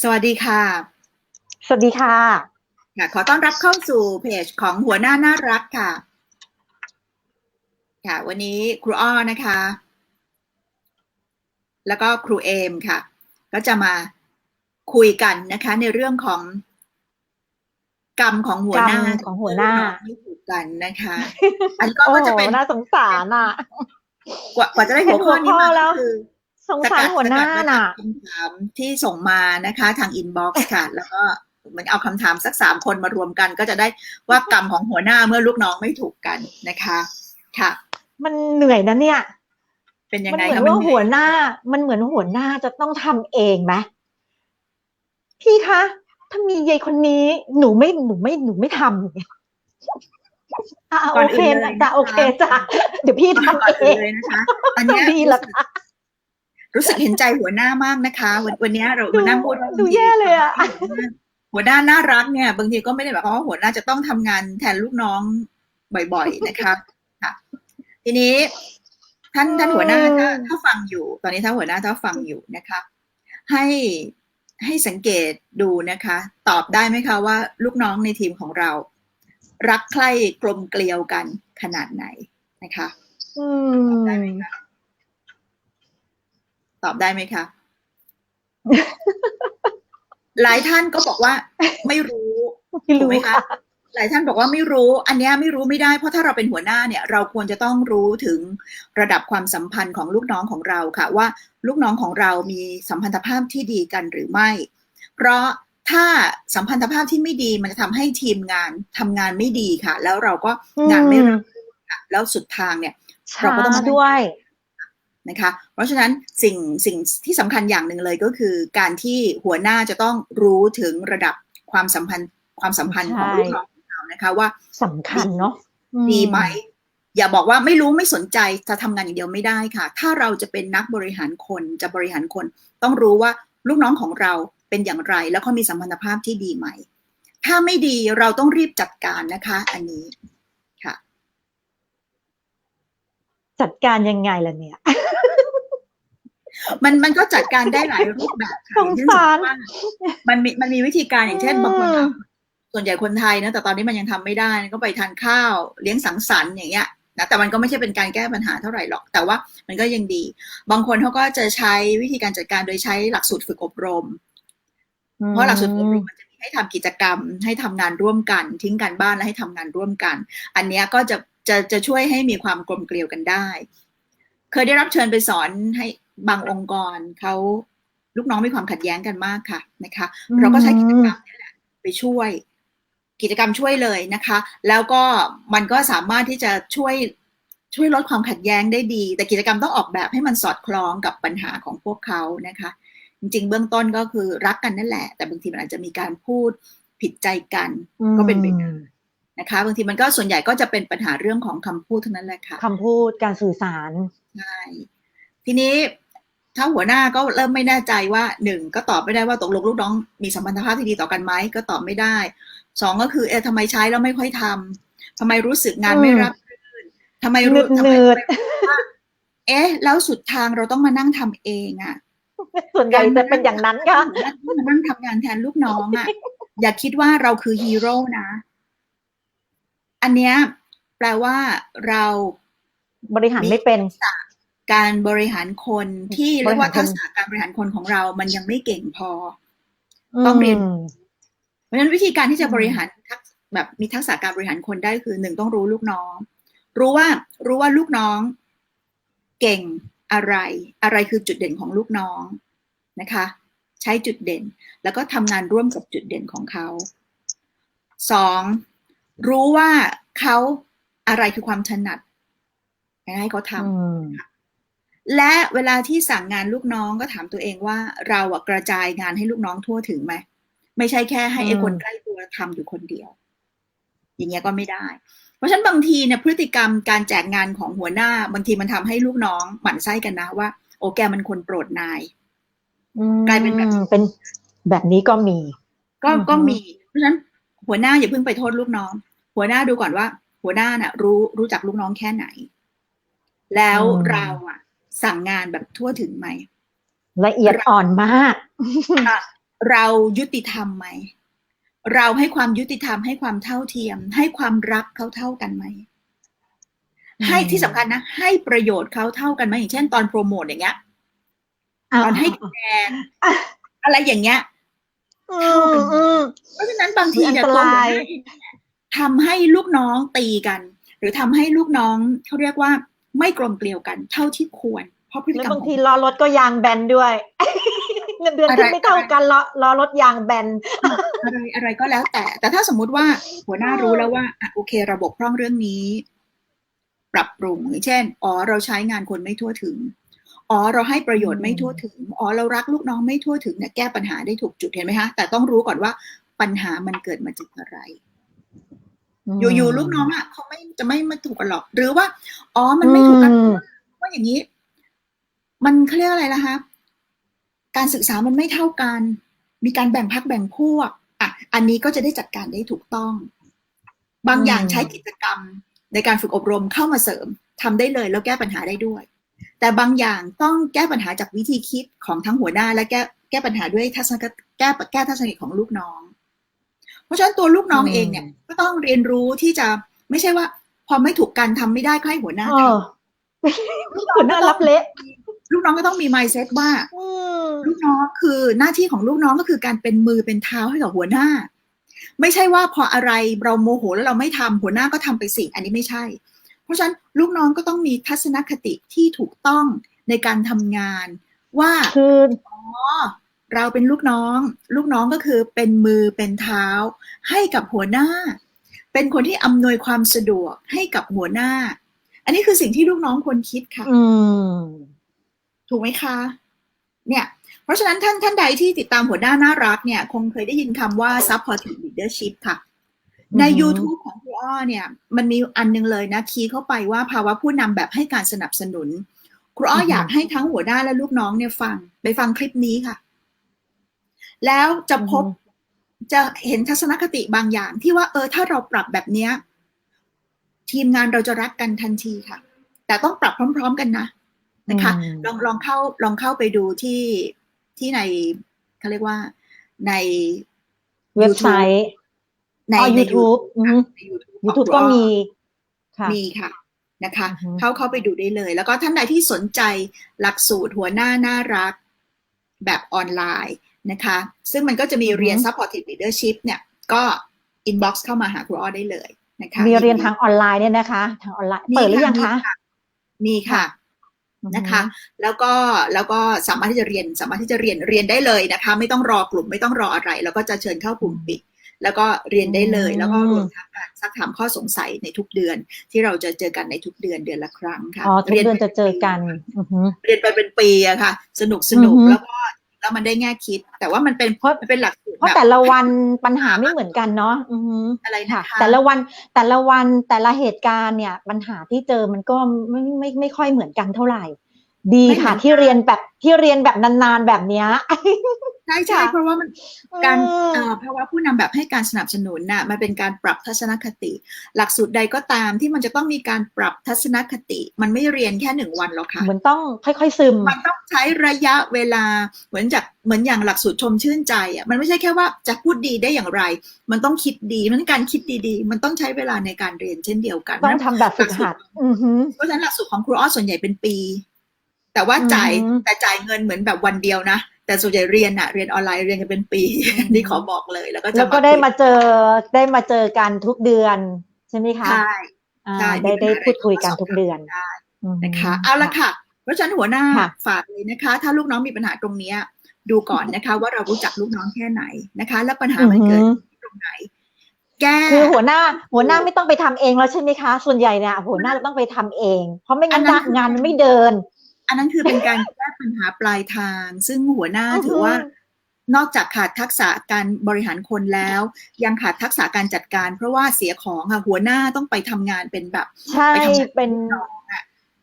สวัสดีค่ะ สวัสดีค่ะค่ะ ขอต้อนรับเข้าสู่เพจของหัวหน้าน่ารักค่ะ ค่ะ วันนี้ครูอ้อนะคะ แล้วก็ครูเอมค่ะ ก็จะมาคุยกันนะคะ ในเรื่องของ กรรมของหัวหน้ากรรมของหัวหน้าที่ถูกกันนะคะ อันนี้ก็โอ้ก็จะโหเป็นน่าสงสารอะกว่ากว่าจะได้หัวข้อนี้มาเห็นหัวข้อแล้วก็คือ สงสารหัวหน้าสกัดมาน่ะจากคำถามที่ส่งมานะคะทางอินบ็อกซ์ค่ะ แล้วก็เหมือนเอาคำถามสักสามคนมารวมกัน ก็จะได้ว่ากรรมของหัวหน้าเมื่อลูกน้องไม่ถูกกันนะคะ ค่ะ มันเหนื่อยนะเนี่ย เป็นยังมันไงเหมือคะนว่าเหหัวหน้า มันเหมือนหัวหน้าจะต้องทำเองไหมพี่คะ ถ้ามียายคนนี้หนูไม่หนูไม่หนูไม่ทำอย่างเงี้ยอะโอเคนะจ้ะโอเคจ้ะเดี๋ยวพี่ก่อนทำเออื่นงเลยนะคะ อันเนี้ยดีละค่ะ รู้สึกเห็นใจหัวหน้ามากนะคะ วันวันเนี้ยเราดูมานั่งพูดว่าดูแย่เลยอะหัวหน้าน่ารักเนี่ย บางทีก็ไม่ได้แบบว่าหัวหน้าจะต้องทำงานแทนลูกน้องบ่อย ๆ นะคะค่ะ ทีนี้ท่านท่านหัวหน้าถ้าถ้าฟังอยู่ ตอนนี้ถ้าหัวหน้าถ้าฟังอยู่นะคะ ให้ให้สังเกตดูนะคะ ตอบได้ไหมคะว่า ลูกน้องในทีมของเรา รักใคร่กลมเกลียวกันขนาดไหนนะคะอืมได้ไหมคะ ตอบได้ไหมคะ หลายท่านก็บอกว่า ไม่รู้ไม่ถูกรู้ไหมคะค่ะหลายท่านบอกว่าไม่รู้ อันเนี้ยไม่รู้ไม่ได้ เพราะถ้าเราเป็นหัวหน้าเนี่ย เราควรจะต้องรู้ถึงระดับความสัมพันธ์ของลูกน้องของเราค่ะ ว่าลูกน้องของเรามีสัมพันธภาพที่ดีกันหรือไม่ เพราะถ้าสัมพันธภาพที่ไม่ดีมันจะทำให้ทีมงานทำงานไม่ดีค่ะ แล้วเราก็งานไม่รับค่ะแล้วสุดทางเนี่ย เราช้าก็ต้องมาด้วย นะคะ เพราะฉะนั้นสิ่งสิ่งที่สำคัญอย่างหนึ่งเลยก็คือ การที่หัวหน้าจะต้องรู้ถึงระดับความสัมพันธ์ความสัมพันธ์ของใช่ลูกน้องของเรานะคะ ว่าสำคัญเนาะอืดีไหมอย่าบอกว่าไม่รู้ไม่สนใจจะทำงานอย่างเดียวไม่ได้ค่ะ ถ้าเราจะเป็นนักบริหารคนจะบริหารคน ต้องรู้ว่าลูกน้องของเราเป็นอย่างไร แล้วเขามีสัมพันธภาพที่ดีไหม ถ้าไม่ดีเราต้องรีบจัดการนะคะ อันนี้ค่ะ จัดการยังไงล่ะเนี่ย มันมันก็จัดการได้หลายรูปแบบค่ะสงสารอย่เช่นสมมุติว่ามันมีมันมีวิธีการอย่างเช่นอืมบางคนทำส่วนใหญ่คนไทยนะแต่ตอนนี้มันยังทำไม่ได้ก็ไปทานข้าวเลี้ยงสังสรรค์อย่างเงี้ยนะแต่มันก็ไม่ใช่เป็นการแก้ปัญหาเท่าไหร่หรอก แต่ว่ามันก็ยังดี บางคนเขาก็จะใช้วิธีการจัดการโดยใช้หลักสูตรฝึกอบรม เพราะหลักสูตรอบรมมันจะมีให้ทำกิจกรรม ให้ทำงานร่วมกัน ทิ้งการบ้านและให้ทำงานร่วมกัน อันเนี้ยก็จะ จะจะช่วยให้มีความกลมเกลียวกันได้ เคยได้รับเชิญไปสอนให้บางองค์กรเขาลูกน้องมีความขัดแย้งกันมากค่ะนะคะอืมเราก็ใช้กิจกรรมนี่แหละไปช่วย กิจกรรมช่วยเลยนะคะ แล้วก็มันก็สามารถที่จะช่วยช่วยลดความขัดแย้งได้ดี แต่กิจกรรมต้องออกแบบให้มันสอดคล้องกับปัญหาของพวกเขานะคะ จริง ๆ เบื้องต้นก็คือรักกันนั่นแหละ แต่บางทีมันอาจจะมีการพูดผิดใจกัน ก็เป็นไปได้ นะคะบางทีมันก็ส่วนใหญ่ก็จะเป็นปัญหาเรื่องของคำพูดเท่านั้นแหละค่ะคำพูดการสื่อสารใช่ทีนี้ถ้าหัวหน้าก็เริ่มไม่แน่ใจว่าหนึ่งก็ตอบไม่ได้ว่าตกลงลูกน้อง มีสัมพันธภาพที่ดีต่อกันไหมก็ตอบไม่ได้สองก็คือ เออทำไมใช้แล้วไม่ค่อยทำทำไมรู้สึกงานไม่รับรื่นทำไมรู้หนืดทำไมหนืดว่าเอ๊ะ แล้วสุดทางเราต้องมานั่งทำเองอะส่วนใหญ่จะเป็นอย่างนั้นค่ะต้องมานั่งทำงานแทนลูกน้องอะอย่าคิดว่าเราคือฮีโร่นะ อันเนี้ยแปลว่าเราบริหารไม่เป็นการบริหารคนที่บเรีริยกหารว่าคนทักษะการบริหารคนของเรา มันยังไม่เก่งพอ ต้องเรียนมเพราะฉะนั้นวิธีการที่จะอืมบริหารทักษะแบบมีทักษะการบริหารคนได้คือหนึ่งต้องรู้ลูกน้อง รู้ว่ารู้ว่าลูกน้อง เก่งอะไร อะไรคือจุดเด่นของลูกน้องนะคะ ใช้จุดเด่น แล้วก็ทำงานร่วมกับจุดเด่นของเขาสอง รู้ว่าเขาอะไรคือความถนัดให้เขาทำอืมและเวลาที่สั่งงานลูกน้องก็ถามตัวเองว่า เราอะกระจายงานให้ลูกน้องทั่วถึงไหมไม่ใช่แค่ให้ไอ้อืมคนใกล้ตัวทำอยู่คนเดียว อย่างเงี้ยก็ไม่ได้ เพราะฉะนั้นบางทีเนี่ยพฤติกรรมการแจกงานของหัวหน้า บางทีมันทำให้ลูกน้องหมั่นไส้กันนะว่า โอ้แกมันคนโปรดนายอืมกลายเป็นแบบเป็นแบบนี้ก็มี ก็อือฮึก็มี เพราะฉะนั้นหัวหน้าอย่าเพิ่งไปโทษลูกน้อง หัวหน้าดูก่อนว่า หัวหน้าน่ะ รู้รู้จักลูกน้องแค่ไหน แล้วเราอะสั่งงานแบบทั่วถึงไหมละเอียดอ่อนมากอะเรายุติธรรมไหม เราให้ความยุติธรรมให้ความเท่าเทียม ให้ความรักเขาเท่ากันไหมอืมให้ที่สำคัญนะ ให้ประโยชน์เขาเท่ากันไหมอย่างเช่นตอนโปรโมทอย่างเงี้ยตอนให้คะแนนอะไรอย่างเงี้ยอืมอืมเพราะฉะนั้นบางทีเนี่ยอันตตัวรายหัวหน้าเอง ทำให้ลูกน้องตีกัน หรือทำให้ลูกน้องเขาเรียกว่าไม่กลมเกลียวกันเท่าที่ควร เพราะพฤติแล้วกรรมบางของทีล้อรถก็ยางแบนด้วยเงินเดือนขึ้นไม่เท่ากันล้อล้อรถยางแบนอะไรอะไรก็แล้วแต่ แต่ถ้าสมมุติว่าหัวหน้ารู้แล้วว่าอะโอเค ระบบพร่องเรื่องนี้ ปรับปรุงอย่างเช่นอ๋อเราใช้งานคนไม่ทั่วถึงอ๋อเราให้ประโยชน์ไม่ทั่วถึงอ๋อเรารักลูกน้องไม่ทั่วถึงเนี่ยแก้ปัญหาได้ถูกจุดเห็นไหมคะแต่ต้องรู้ก่อนว่าปัญหามันเกิดมาจากอะไร อยู่ๆลูกน้องอะเขาไม่จะไม่มาถูกกันหรอก หรือว่า อ๋อมันไม่ถูกกันอืมว่าอย่างนี้ มันเขาเรียกอะไรล่ะคะการศึกษามันไม่เท่ากัน มีการแบ่งพักแบ่งพวกอะอันนี้ก็จะได้จัดการได้ถูกต้อง บางอย่างอืมใช้กิจกรรมในการฝึกอบรมเข้ามาเสริมทำได้เลยแล้วแก้ปัญหาได้ด้วย แต่บางอย่างต้องแก้ปัญหาจากวิธีคิดของทั้งหัวหน้า และแก้แก้ปัญหาด้วยทัศนคติแก้แก้ทัศนคติของลูกน้องเพ ราะฉะนั้นตัวลูกน้องเองเนี่ย ก็ต้องเรียนรู้ที่จะไม่ใช่ว่า พอไม่ถูกกันทำไม่ได้ก็ให้หัวหน้าเอทอำหัวหน้ารับเละลูกน้องก็ต้องมี mindset ว่าอืมลูกน้องคือหน้าที่ของลูกน้องก็คือการเป็นมือเป็นเท้าให้กับหัวหน้า ไม่ใช่ว่าพออะไรเราโมโหแล้วเราไม่ทำหัวหน้าก็ทำไปสิอันนี้ไม่ใช่ เพราะฉะนั้นลูกน้องก็ต้องมีทัศนคติที่ถูกต้องในการทำงาน ว่าคืออ๋อ เราเป็นลูกน้อง ลูกน้องก็คือเป็นมือเป็นเท้า ให้กับหัวหน้า เป็นคนที่อำนวยความสะดวกให้กับหัวหน้า อันนี้คือสิ่งที่ลูกน้องควรคิดค่ะอืมถูกไหมคะ เนี่ย เพราะฉะนั้นท่านท่านใดที่ติดตามหัวหน้าน่ารักเนี่ย คงเคยได้ยินคำว่า supportive leadership ค่ะ ในอือฮึ YouTube ของครูอ้อเนี่ย มันมีอันนึงเลยนะ คีย์เข้าไปว่าภาวะผู้นำแบบให้การสนับสนุน ครูอ้ออยากให้ทั้งหัวหน้าและลูกน้องเนี่ยฟัง ไปฟังคลิปนี้ค่ะ แล้วจะพบจะเห็นทัศนคติบางอย่างที่ว่าเออถ้าเราปรับแบบเนี้ยทีมงานเราจะรักกันทันทีค่ะ แต่ต้องปรับพร้อม ๆกันนะนะคะอืมลองลองเข้าลองเข้าไปดูที่ที่ในเขาเรียกว่าในเว็บไซต์ในอ๋อใน YouTube อือฮึใน YouTube ของ YouTube ครูก็อ้อมีค่ะมีค่ะนะคะอือฮึเข้าเข้าไปดูได้เลย แล้วก็ท่านใดที่สนใจหลักสูตรหัวหน้าน่ารักแบบออนไลน์ นะคะ ซึ่งมันก็จะมีเรียน supportive leadership เนี่ยก็ inbox เข้ามาหาครูอ้อได้เลยนะคะมีเรียนทางออนไลน์เนี่ยนะคะ ทางออนไลน์เปิดหรือยังคะมีค่ะนะคะ แล้วก็แล้วก็สามารถที่จะเรียนสามารถที่จะเรียนเรียนได้เลยนะคะ ไม่ต้องรอกลุ่มไม่ต้องรออะไร แล้วก็จะเชิญเข้ากลุ่มปิด แล้วก็เรียนได้เลยอืมแล้วก็รวมทั้งการซักถามข้อสงสัยในทุกเดือน ที่เราจะเจอกันในทุกเดือนเดือนละครั้งค่ะอ๋อทุกเดือนไปจะเจอกันอือฮึเรียนไปเป็นปีอะค่ะ สนุกสนุกอือฮึแล้วก็ แล้วมันได้แง่คิด แต่ว่ามันเป็นเพราะมันเป็นหลักสูตรเพราะแบบแต่ละวันปัญหาไม่เหมือนกันเนาะอือฮึอะไรค่ะนะคะแต่ละวันแต่ละวันแต่ละเหตุการณ์เนี่ย ปัญหาที่เจอมันก็ไม่ไม่ไม่ค่อยเหมือนกันเท่าไหร่ ดีค่ะที่เรียนแบบที่เรียนแบบนานๆแบบเนี้ย ใช่ใช่ค่ะเพราะว่ามันการอืมเอ่อภาวะผู้นำแบบให้การสนับสนุนน่ะมันเป็นการปรับทัศนคติ หลักสูตรใดก็ตามที่มันจะต้องมีการปรับทัศนคติ มันไม่เรียนแค่หนึ่งวันหรอกค่ะเหมือนต้องค่อยๆซึม มันต้องใช้ระยะเวลาเหมือนจากเหมือนอย่างหลักสูตรชมชื่นใจอะมันไม่ใช่แค่ว่าจะพูดดีได้อย่างไร มันต้องคิดดีมันการคิดดีๆ มันต้องใช้เวลาในการเรียนเช่นเดียวกันต้องทำแบบฝึกหัดอือฮึเพราะฉะนั้นหลักสูตรของครูอ้อส่วนใหญ่เป็นปี แต่ว่าจ่ายอืมแต่จ่ายเงินเหมือนแบบวันเดียวนะ แต่ส่วนใหญ่เรียนอะเรียนออนไลน์เรียนกันเป็นปีนี่ขอบอกเลยแล้วก็จะแล้วก็คุยได้มาเจอได้มาเจอกันทุกเดือนใช่ไหมคะใช่อ่าใช่ได้มีปัญหาได้พูดคุยกันอะไรก็ทุกเดือนได้อืมนะคะเอาละค่ะ เพราะฉะนั้นหัวหน้าค่ะฝากเลยนะคะ ถ้าลูกน้องมีปัญหาตรงเนี้ยดูก่อนนะคะ ว่าเรารู้จักลูกน้องแค่ไหนนะคะ แล้วปัญหามันเกิดอือฮึที่ตรงไหน แก้คือหัวหน้า หัวหน้าไม่ต้องไปทำเองแล้วใช่ไหมคะ ส่วนใหญ่เนี่ยหัวหน้าจะต้องไปทำเอง เพราะไม่งั้นอันนั้นงานมันไม่เดิน อันนั้นคือเป็นการแก้ปัญหาปลายทาง ซึ่งหัวหน้าอือฮึถือว่านอกจากขาดทักษะการบริหารคนแล้ว ยังขาดทักษะการจัดการ เพราะว่าเสียของค่ะหัวหน้าต้องไปทำงานเป็นแบบใช่ไปทำงานเป็น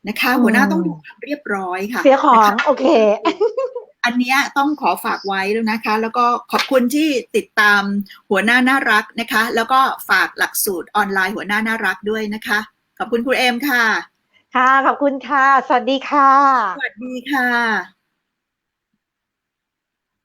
นะคะอืมหัวหน้าต้องดูความเรียบร้อยค่ะ เสียของนะคะโอเค อันเนี้ยต้องขอฝากไว้แล้วนะคะ แล้วก็ขอบคุณที่ติดตามหัวหน้าน่ารักนะคะ แล้วก็ฝากหลักสูตรออนไลน์หัวหน้าน่ารักด้วยนะคะ ขอบคุณครูเอมค่ะ ค่ะ ขอบคุณค่ะ สวัสดีค่ะ สวัสดีค่ะ